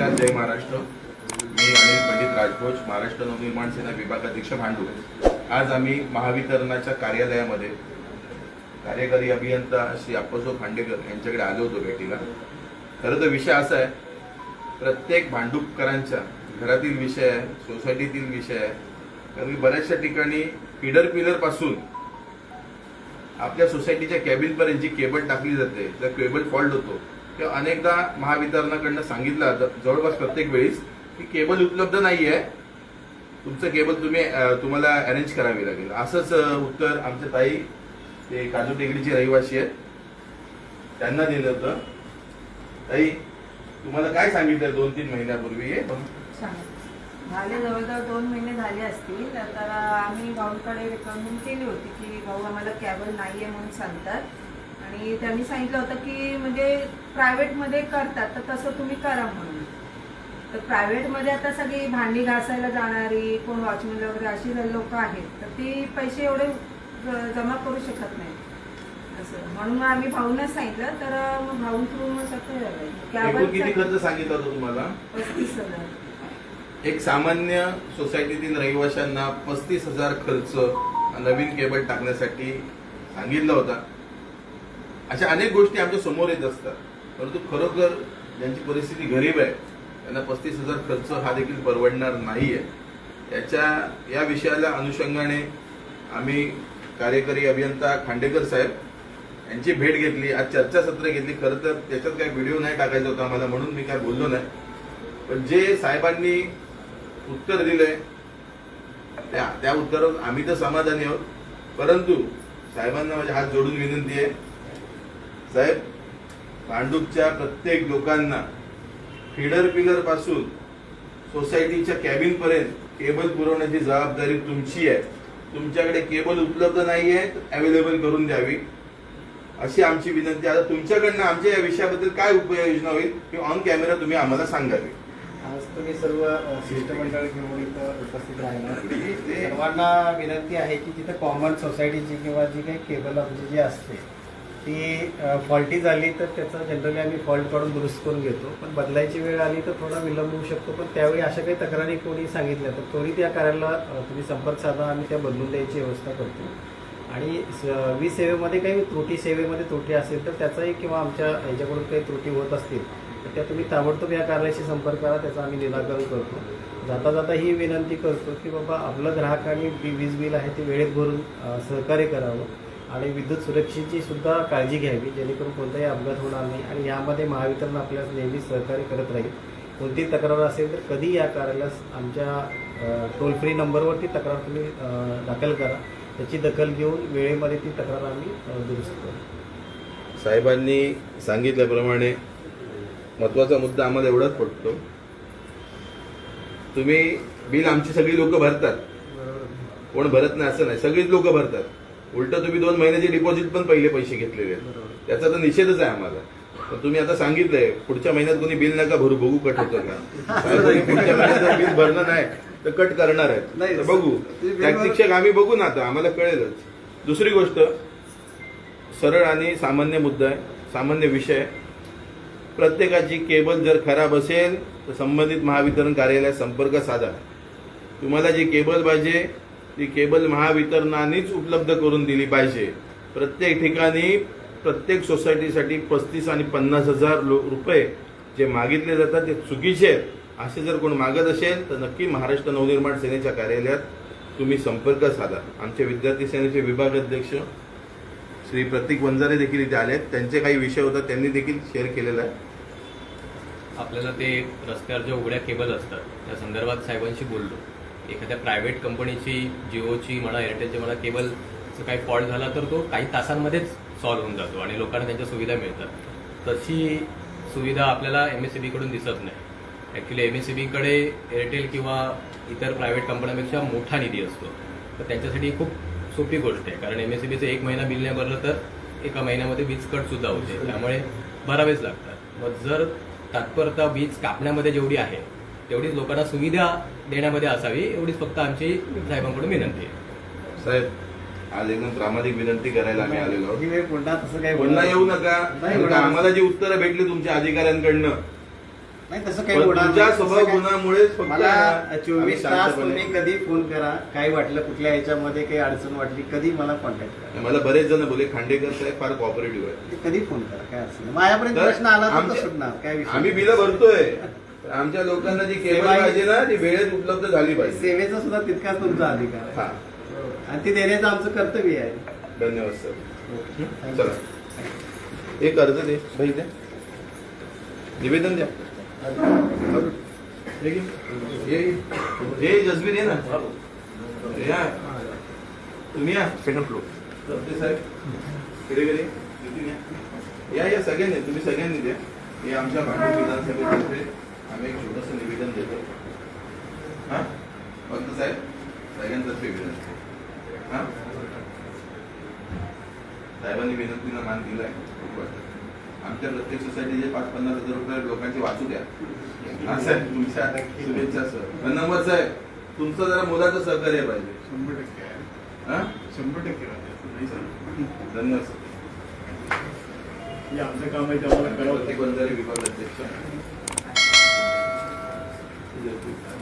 नमस्कार जय महाराष्ट्र. मी अनिल पंडित राजभोज महाराष्ट्र नवनिर्माण सेना विभागाध्यक्ष भांडू आज आम्ही महावितरणाच्या कार्यालयामध्ये कार्यकारी अभियंता श्री अप्पासो खांडेकर यांच्याकडे आलो होतो भेटीला. खरं तर विषय असा आहे प्रत्येक भांडूपकरांच्या घरातील विषय आहे सोसायटीतील विषय आहे. कारण की बऱ्याचशा ठिकाणी पिडर पिलरपासून आपल्या सोसायटीच्या कॅबिनपर्यंत जी केबल टाकली जाते त्या केबल फॉल्ट होतो. तेव्हा अनेकदा महावितरणाकडनं सांगितलं जवळपास प्रत्येक वेळेस की केबल उपलब्ध नाहीये. तुमचं केबल तुम्ही तुम्हाला अरेंज करावी लागेल. असंच उत्तर आमच्या ताई ते काजू टेकडीचे रहिवासी आहेत. त्यांना दिलं होतं. ताई तुम्हाला काय सांगितलं दोन तीन महिन्यापूर्वी हे? झाले जवळजवळ दोन महिने झाले असतील. तर आम्ही भाऊंकडे रिकमेंड केली होती की भाऊ आम्हाला कॅबल नाही आहे म्हणून सांगतात. आणि त्यांनी सांगितलं होतं की म्हणजे प्रायव्हेटमध्ये करतात तर तसं तुम्ही करा म्हणून. तर प्रायव्हेटमध्ये आता सगळी भांडी घासायला जाणारी कोण वॉचमॅन वगैरे अशी लोक आहेत तर ती पैसे एवढे जमा करू शकत नाही असं. म्हणून आम्ही भाऊनच सांगितलं तर मग भाऊ थ्रू मग एकूण किती खर्च सांगितला होता तुम्हाला? पस्तीस हजार. एक सामान्य सोसायटीतील रहिवाशांना पस्तीस हजार खर्च नवीन केबल टाकण्यासाठी सांगितला होता. अशा अनेक गोष्टी आमच्यासमोर येत असतात. परंतु खरोखर ज्यांची परिस्थिती गरीब आहे त्यांना पस्तीस हजार खर्च हा देखील परवडणार नाही आहे याच्या या विषयाला अनुषंगाने आम्ही कार्यकारी अभियंता खांडेकर साहेब यांची भेट घेतली आज चर्चासत्र घेतली. खरं तर त्याच्यात काही व्हिडिओ नाही टाकायचा होता आम्हाला म्हणून मी काय बोललो नाही. पण जे साहेबांनी उत्तर दिलंय त्या त्या उत्तरावर आम्ही तर समाधानी आहोत. परंतु साहेबांना माझे हात जोडून विनंती आहे साहेब भांडूपच्या प्रत्येक लोकांना फिडर पिलरपासून सोसायटीच्या कॅबिन पर्यंत केबल पुरवण्याची जबाबदारी तुमची आहे. तुमच्याकडे केबल उपलब्ध नाही आहे अवेलेबल करून द्यावी. अशी आमची विनंती. आता तुमच्याकडनं आमच्या या विषयाबद्दल काय उपाययोजना होईल की ऑन कॅमेरा तुम्ही आम्हाला सांगावी. आज तुम्ही सर्व शिष्टमंडळ घेऊन इथं उपस्थित राहणार सर्वांना विनंती आहे की तिथं कॉमन सोसायटीची किंवा जी काही केबल आमची जी असते ती फॉल्टी झाली तर त्याचा जनरली आम्ही फॉल्ट काढून दुरुस्त करून घेतो. पण बदलायची वेळ आली तर थोडा विलंब होऊ शकतो. पण त्यावेळी अशा काही तक्रारी कोणी सांगितल्या तर त्वरित त्या कार्याला तुम्ही संपर्क साधा आम्ही त्या बदलून द्यायची व्यवस्था करतो. आणि स- वीज सेवेमध्ये काही त्रुटी सेवेमध्ये त्रुटी असेल तर त्याचाही किंवा आमच्या ह्याच्याकडून काही त्रुटी होत असतील तर त्या तुम्ही ताबडतोब या कार्यालयाशी संपर्क करा त्याचं आम्ही निराकरण करतो. जाता जाता ही विनंती करतो की बाबा आपलं ग्राहकांनी वीज बिल आहे ते वेळेत भरून सहकार्य करावं. आणि विद्युत सुरक्षेची सुद्धा काळजी घ्यावी जेणेकरून कोणताही अपघात होणार नाही. आणि यामध्ये महावितरण आपल्यास नेहमी सहकार्य करत राहील. कोणतीही तक्रार असेल तर कधी या कार्यालयास आमच्या टोल फ्री नंबरवरती तक्रार तुम्ही दाखल करा. त्याची दखल घेऊन वेळेमध्ये ती तक्रार आम्ही दुरुस्त करू. साहेबांनी सांगितल्याप्रमाणे महत्त्वाचा मुद्दा आम्हाला एवढाच पडतो. तुम्ही बिल आमची सगळी लोक भरतात. कोण भरत नाही असं नाही. सगळीच लोक भरतात. उलट तुम्ही दोन महिन्याचे डिपॉझिट पण पहिले पैसे घेतलेले आहेत. त्याचा तर निषेधच आहे आम्हाला. पण तुम्ही आता सांगितलंय पुढच्या महिन्यात कोणी बिल नका भरू बघू कट होतं का. पुढच्या महिन्यात जर बिल भरलं नाही तर कट करणार आहेत. बघू. भर- शिक्षक आम्ही बघू ना आता आम्हाला कळेलच. दुसरी गोष्ट सरळ आणि सामान्य मुद्दा आहे सामान्य विषय. प्रत्येकाची केबल जर खराब असेल तर संबंधित महावितरण कार्यालयात संपर्क साधा. तुम्हाला जी केबल पाहिजे ती केबल महावितरणानेच उपलब्ध करून दिली पाहिजे. प्रत्येक ठिकाणी प्रत्येक सोसायटीसाठी पस्तीस आणि पन्नास हजार लो- रुपये जे मागितले जातात ते चुकीचे आहेत. असे जर कोण मागत असेल तर नक्की महाराष्ट्र नवनिर्माण सेनेच्या कार्यालयात तुम्ही संपर्क साधा. आमचे विद्यार्थी सेनेचे विभाग अध्यक्ष श्री प्रतीक वंजारे देखील इथे आले आहेत त्यांचे काही विषय होता त्यांनी देखील शेअर केलेला आहे. आपल्याला ते रस्त्यावर ज्या उघड्या केबल असतात त्या संदर्भात साहेबांशी बोललो. एखाद्या प्रायव्हेट कंपनीची जिओची म्हणा एअरटेलची म्हणा केबलचा काही फॉल्ट झाला तर तो काही तासांमध्येच सॉल्व्ह होऊन जातो आणि लोकांना त्यांच्या सुविधा मिळतात. तशी सुविधा आपल्याला एम एस सी बीकडून दिसत नाही. ॲक्च्युली एम एस सी बीकडे एअरटेल किंवा इतर प्रायव्हेट कंपन्यांपेक्षा मोठा निधी असतो. तर त्यांच्यासाठी खूप सोपी गोष्ट आहे. कारण एम एस सी बीचं एक महिना बिल नाही भरलं तर एका महिन्यामध्ये वीज कट सुद्धा होते. त्यामुळे भरावेच लागतात. मग जर तात्परता वीज कापण्यामध्ये जेवढी आहे तेवढीच लोकांना सुविधा देण्यामध्ये असावी एवढीच फक्त आमची साहेबांकडून विनंती आहे. साहेब आज एकदम प्रामाणिक विनंती करायला आम्ही आलेलो आहोत. पुन्हा तसं काही पुन्हा येऊ नका. कारण का. आम्हाला जी उत्तरं भेटली तुमच्या अधिकाऱ्यांकडनं. नाही तसं काही पण होणार तुमच्या नाही. स्वभाव तसं काय- गुणामुळेच फक्त मला आम्ही चोवीस तास शांतपणे- तुम्ही कधी फोन करा. काय वाटलं कुठल्या ह्याच्यामध्ये काही अडचण वाटली कधी मला कॉन्टॅक्ट करा. मला बरेच जण बोले खांडेकर साहेब फार कॉपरेटिव्ह कधी फोन करा काय अडचण नाही. माझ्यापर्यंत तर प्रश्न आला तर तो सुटणार काय विषय आम्ही नाही. भरतोय. आमच्या लोकांना जी केबल सेवा- पाहिजे ना ती वेळेत उपलब्ध झाली पाहिजे. सेवेचा सुद्धा तितकाच तुमचा अधिकार हा. आहे आणि ती देण्याचं आमचं कर्तव्य आहे. धन्यवाद सर. चला. एक अर्ज दे बाई द्या. निवेदन द्या. हे घे. ये ये. ये जसबीर ये ना. या. तुम्ही या. सेकंड फ्लोर सरते साहेब. कडे कडे नितीन या. या या सगळ्यांनी. तुम्ही सगळ्यांनी द्या. हे आमच्या भांडूप विधानसभेतर्फे आम्ही एक छोटंसं निवेदन देतो. हा? फक्त साहेब सगळ्यांतर्फे विनंती हा? साहेबांनी विनंतीला मान खूप वाटतं. आमच्या प्रत्येक सोसायटीचे पाच पन्नास हजार रुपये लोकांचे वाचू द्या. हा साहेब तुमच्या शुभेच्छा सर नंबर साहेब तुमचं जरा मुलाचं सहकार्य पाहिजे. शंभर टक्के आहे. हा? शंभर टक्के आहे. नाही सर धन्यवाद सर आमचं काम आहे ते प्रत्येक लागतं. बंधारे विभाग अध्यक्ष Thank you.